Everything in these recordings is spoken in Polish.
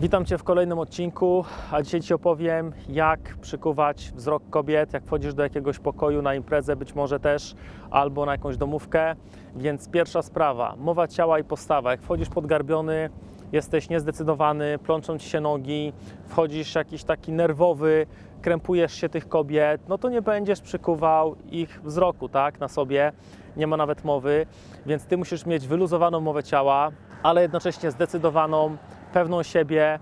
Witam Cię w kolejnym odcinku, a dzisiaj Ci opowiem, jak przykuwać wzrok kobiet, jak wchodzisz do jakiegoś pokoju na imprezę, być może też, albo na jakąś domówkę. Więc pierwsza sprawa, mowa ciała i postawa. Jak wchodzisz podgarbiony, jesteś niezdecydowany, plączą Ci się nogi, wchodzisz jakiś taki nerwowy, krępujesz się tych kobiet, no to nie będziesz przykuwał ich wzroku, tak, na sobie. Nie ma nawet mowy, więc Ty musisz mieć wyluzowaną mowę ciała, ale jednocześnie zdecydowaną, pewną siebie,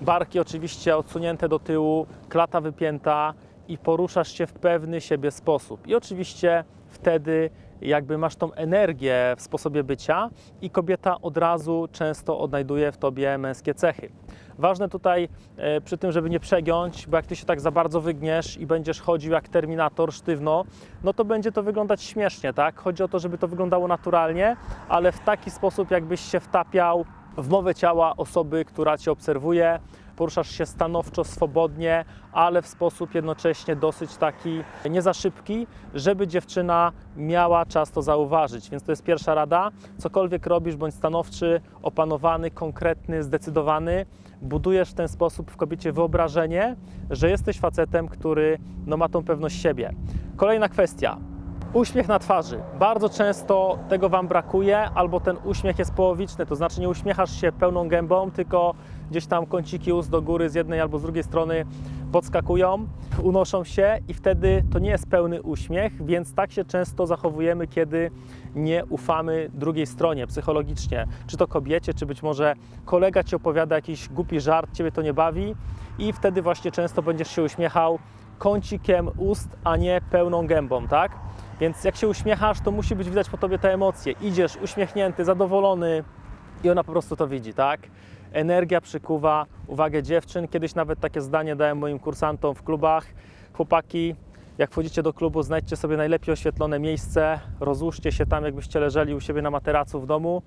barki oczywiście odsunięte do tyłu, klata wypięta i poruszasz się w pewny siebie sposób. I oczywiście wtedy jakby masz tą energię w sposobie bycia i kobieta od razu często odnajduje w tobie męskie cechy. Ważne tutaj e, przy tym, żeby nie przegiąć, bo jak ty się tak za bardzo wygniesz i będziesz chodził jak terminator sztywno, no to będzie to wyglądać śmiesznie, tak? Chodzi o to, żeby to wyglądało naturalnie, ale w taki sposób, jakbyś się wtapiał w mowę ciała osoby, która cię obserwuje. Poruszasz się stanowczo, swobodnie, ale w sposób jednocześnie dosyć taki nie za szybki, żeby dziewczyna miała czas to zauważyć. Więc to jest pierwsza rada. Cokolwiek robisz, bądź stanowczy, opanowany, konkretny, zdecydowany, budujesz w ten sposób w kobiecie wyobrażenie, że jesteś facetem, który no, ma tą pewność siebie. Kolejna kwestia. Uśmiech na twarzy. Bardzo często tego Wam brakuje, albo ten uśmiech jest połowiczny, to znaczy nie uśmiechasz się pełną gębą, tylko gdzieś tam kąciki ust do góry z jednej albo z drugiej strony podskakują, unoszą się i wtedy to nie jest pełny uśmiech, więc tak się często zachowujemy, kiedy nie ufamy drugiej stronie psychologicznie, czy to kobiecie, czy być może kolega Ci opowiada jakiś głupi żart, Ciebie to nie bawi i wtedy właśnie często będziesz się uśmiechał kącikiem ust, a nie pełną gębą, tak? Więc jak się uśmiechasz, to musi być widać po tobie te emocje. Idziesz uśmiechnięty, zadowolony i ona po prostu to widzi, tak? Energia przykuwa uwagę dziewczyn. Kiedyś nawet takie zdanie dałem moim kursantom w klubach. Chłopaki, jak wchodzicie do klubu, znajdźcie sobie najlepiej oświetlone miejsce, rozłóżcie się tam, jakbyście leżeli u siebie na materacu w domu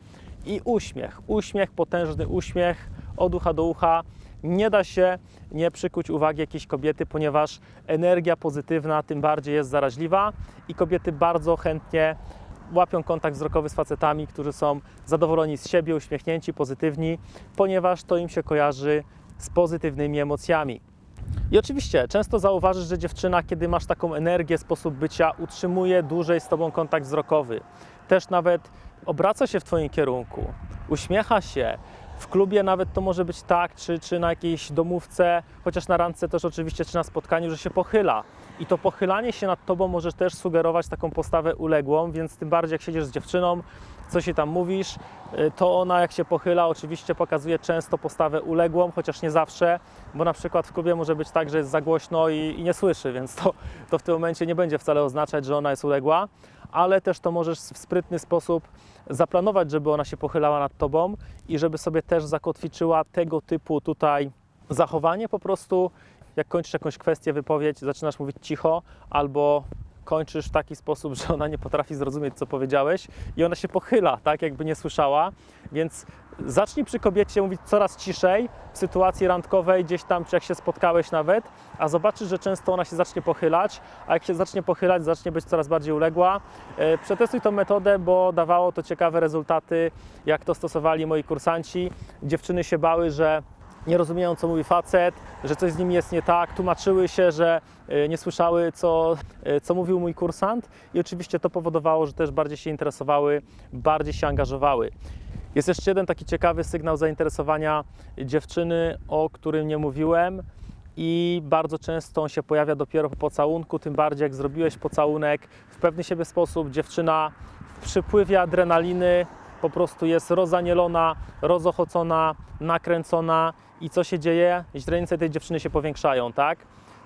i uśmiech, uśmiech, potężny uśmiech od ucha do ucha. Nie da się nie przykuć uwagi jakiejś kobiety, ponieważ energia pozytywna tym bardziej jest zaraźliwa i kobiety bardzo chętnie łapią kontakt wzrokowy z facetami, którzy są zadowoleni z siebie, uśmiechnięci, pozytywni, ponieważ to im się kojarzy z pozytywnymi emocjami. I oczywiście często zauważysz, że dziewczyna, kiedy masz taką energię, sposób bycia, utrzymuje dłużej z tobą kontakt wzrokowy. Też nawet obraca się w twoim kierunku, uśmiecha się. W klubie nawet to może być tak, czy, czy na jakiejś domówce, chociaż na randce też oczywiście, czy na spotkaniu, że się pochyla. I to pochylanie się nad tobą może też sugerować taką postawę uległą, więc tym bardziej jak siedzisz z dziewczyną, coś jej tam mówisz, y, to ona jak się pochyla, oczywiście pokazuje często postawę uległą, chociaż nie zawsze, bo na przykład w klubie może być tak, że jest za głośno i, i nie słyszy, więc to, to w tym momencie nie będzie wcale oznaczać, że ona jest uległa, ale też to możesz w sprytny sposób zaplanować, żeby ona się pochylała nad tobą i żeby sobie też zakotwiczyła tego typu tutaj zachowanie po prostu. Jak kończysz jakąś kwestię, wypowiedź, zaczynasz mówić cicho albo kończysz w taki sposób, że ona nie potrafi zrozumieć, co powiedziałeś i ona się pochyla, tak jakby nie słyszała, więc zacznij przy kobiecie mówić coraz ciszej w sytuacji randkowej, gdzieś tam, czy jak się spotkałeś nawet, a zobaczysz, że często ona się zacznie pochylać, a jak się zacznie pochylać, zacznie być coraz bardziej uległa. E, Przetestuj tą metodę, bo dawało to ciekawe rezultaty, jak to stosowali moi kursanci. Dziewczyny się bały, że nie rozumieją, co mówi facet, że coś z nim jest nie tak, tłumaczyły się, że y, nie słyszały, co, y, co mówił mój kursant, i oczywiście to powodowało, że też bardziej się interesowały, bardziej się angażowały. Jest jeszcze jeden taki ciekawy sygnał zainteresowania dziewczyny, o którym nie mówiłem. I bardzo często on się pojawia dopiero po pocałunku, tym bardziej jak zrobiłeś pocałunek w pewny siebie sposób, dziewczyna w przypływie adrenaliny po prostu jest rozanielona, rozochocona, nakręcona i co się dzieje? Źrenice tej dziewczyny się powiększają, tak?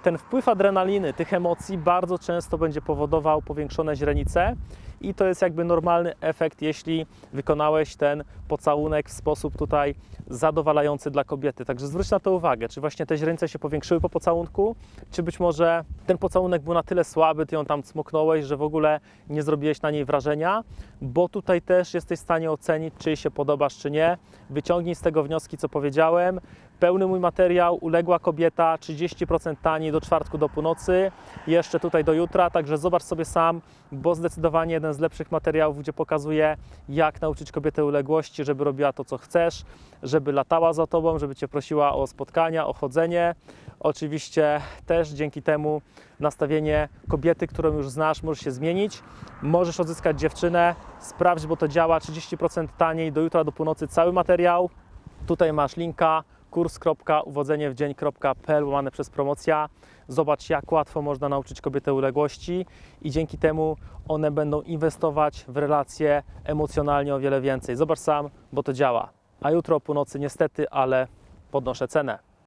Ten wpływ adrenaliny, tych emocji bardzo często będzie powodował powiększone źrenice i to jest jakby normalny efekt, jeśli wykonałeś ten pocałunek w sposób tutaj zadowalający dla kobiety. Także zwróć na to uwagę, czy właśnie te źrenice się powiększyły po pocałunku, czy być może ten pocałunek był na tyle słaby, ty ją tam cmoknąłeś, że w ogóle nie zrobiłeś na niej wrażenia, bo tutaj też jesteś w stanie ocenić, czy jej się podobasz, czy nie. Wyciągnij z tego wnioski, co powiedziałem. Pełny mój materiał, uległa kobieta, 30% taniej do czwartku do północy, jeszcze tutaj do jutra, także zobacz sobie sam, bo zdecydowanie jeden z lepszych materiałów, gdzie pokazuje, jak nauczyć kobietę uległości, żeby robiła to, co chcesz, żeby latała za tobą, żeby cię prosiła o spotkania, o chodzenie. Oczywiście też dzięki temu nastawienie kobiety, którą już znasz, może się zmienić. Możesz odzyskać dziewczynę, sprawdź, bo to działa 30% taniej do jutra do północy cały materiał. Tutaj masz linka kurs.uwodzeniewdzień.pl łamane przez promocja. Zobacz, jak łatwo można nauczyć kobietę uległości i dzięki temu one będą inwestować w relacje emocjonalnie o wiele więcej. Zobacz sam, bo to działa. A jutro o północy niestety, ale podnoszę cenę.